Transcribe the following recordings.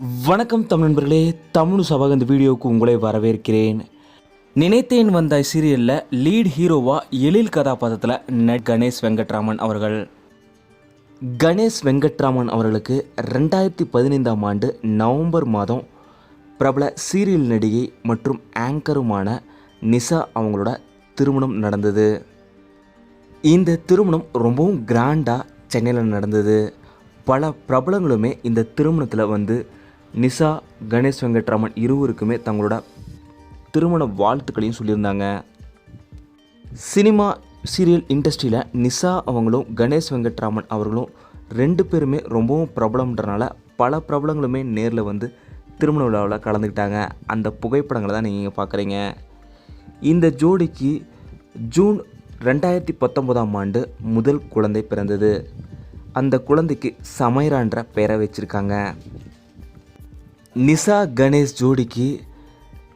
வணக்கம் தமிழ் நண்பர்களே தமிழ் சபாக இந்த வீடியோவுக்கு உங்களை வரவேற்கிறேன். நினைத்தேன் வந்த சீரியலில் லீட் ஹீரோவா எழில் கதாபாத்திரத்தில் நட் கணேஷ் வெங்கட்ராமன் அவர்கள். கணேஷ் வெங்கட்ராமன் அவர்களுக்கு ரெண்டாயிரத்தி பதினைந்தாம் ஆண்டு நவம்பர் மாதம் பிரபல சீரியல் நடிகை மற்றும் ஆங்கருமான நிசா அவங்களோட திருமணம் நடந்தது. இந்த திருமணம் ரொம்பவும் கிராண்டாக சென்னையில் நடந்தது. பல பிரபலங்களுமே இந்த திருமணத்தில் வந்து நிசா கணேஷ் வெங்கட்ராமன் இருவருக்குமே தங்களோட திருமண வாழ்த்துக்களையும் சொல்லியிருந்தாங்க. சினிமா சீரியல் இண்டஸ்ட்ரியில் நிசா அவங்களும் கணேஷ் வெங்கட்ராமன் அவர்களும் ரெண்டு பேருமே ரொம்பவும் பிரபலம்ன்றனால பல பிரபலங்களுமே நேரில் வந்து திருமண விழாவில் கலந்துக்கிட்டாங்க. அந்த புகைப்படங்களை தான் நீங்கள் பார்க்குறீங்க இந்த ஜோடிக்கு ஜூன் ரெண்டாயிரத்தி பத்தொம்போதாம் ஆண்டு முதல் குழந்தை பிறந்தது. அந்த குழந்தைக்கு சமைரான்ற பெயரை வச்சுருக்காங்க. நிசா கணேஷ் ஜோடிக்கு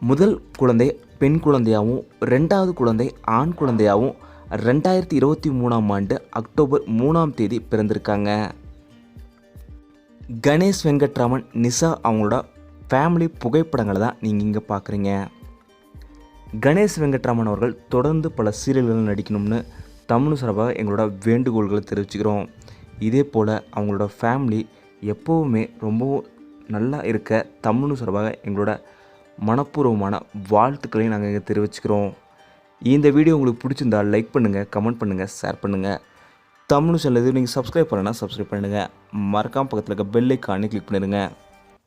முதல் குழந்தை பெண் குழந்தையாகவும் ரெண்டாவது குழந்தை ஆண் குழந்தையாகவும் ரெண்டாயிரத்தி இருபத்தி மூணாம் ஆண்டு அக்டோபர் மூணாம் தேதி பிறந்திருக்காங்க. கணேஷ் வெங்கட்ராமன் நிசா அவங்களோட ஃபேமிலி புகைப்படங்களை தான் நீங்கள் இங்கே பார்க்குறீங்க கணேஷ் வெங்கட்ராமன் அவர்கள் தொடர்ந்து பல சீரியல்கள் நடிக்கணும்னு தமிழ் சார்பாக எங்களோட வேண்டுகோள்களை தெரிவிச்சுக்கிறோம். இதே போல் அவங்களோட ஃபேமிலி எப்போவுமே ரொம்பவும் நல்லா இருக்க தமிழ் சார்பாக எங்களோட மனப்பூர்வமான வாழ்த்துக்களையும் நாங்கள் இங்கே தெரிவிச்சுக்கிறோம். இந்த வீடியோ உங்களுக்கு பிடிச்சிருந்தா லைக் பண்ணுங்கள் கமெண்ட் பண்ணுங்கள் ஷேர் பண்ணுங்கள் தமிழ் சேனல் இது நீங்கள் சப்ஸ்கிரைப் பண்ணலன்னா சப்ஸ்கிரைப் பண்ணுங்கள் மறக்காம பக்கத்தில் இருக்க பெல் ஐக்கானே கிளிக் பண்ணிடுங்க.